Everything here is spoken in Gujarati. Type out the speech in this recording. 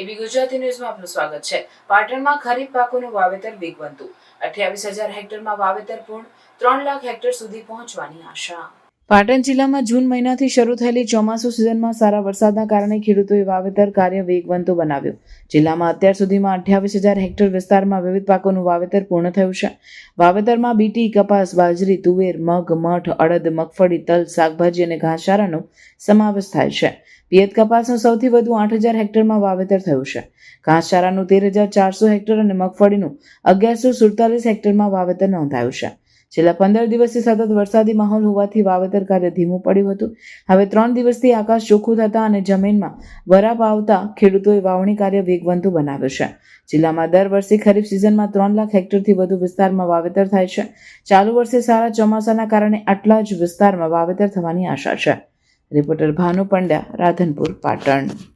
એબી ગુજરાતી ન્યૂઝમાં આપનું સ્વાગત છે. પાટણમાં ખરીફ પાકોનું વાવેતર વેગવંતું. અઠ્યાવીસ હજાર હેક્ટરમાં વાવેતર પૂર્ણ. ત્રણ લાખ હેક્ટર સુધી પહોંચવાની આશા. પાટણ જિલ્લામાં જૂન મહિનાથી શરૂ થયેલી ચોમાસુ સિઝનમાં સારા વરસાદના કારણે ખેડૂતોએ વાવેતર કાર્ય વેગવંતું બનાવ્યું. જિલ્લામાં અત્યાર સુધીમાં અઠ્યાવીસ હજાર હેક્ટર વિસ્તારમાં વિવિધ પાકોનું વાવેતર પૂર્ણ થયું છે. વાવેતરમાં બીટી, કપાસ, બાજરી, તુવેર, મગ, મઠ, અડદ, મગફળી, તલ, શાકભાજી અને ઘાસચારાનો સમાવેશ થાય છે. પિયત કપાસનું સૌથી વધુ આઠ હજાર હેક્ટરમાં વાવેતર થયું છે. ઘાસચારાનું તેર હજાર ચારસો હેક્ટર અને મગફળીનું અગિયારસો સુડતાલીસ હેક્ટરમાં વાવેતર નોંધાયું છે. છેલ્લા પંદર દિવસથી સતત વરસાદી માહોલ હોવાથી વાવેતર કાર્ય ધીમું પડ્યું હતું. હવે ત્રણ દિવસથી આકાશ ચોખ્ખું થતા અને જમીનમાં વરાપ આવતા ખેડૂતોએ વાવણી કાર્ય વેગવંતું બનાવ્યું છે. જિલ્લામાં દર વર્ષે ખરીફ સિઝનમાં ત્રણ લાખ હેક્ટરથી વધુ વિસ્તારમાં વાવેતર થાય છે. ચાલુ વર્ષે સારા ચોમાસાના કારણે આટલા જ વિસ્તારમાં વાવેતર થવાની આશા છે. રિપોર્ટર ભાનુ પંડ્યા, રાધનપુર, પાટણ.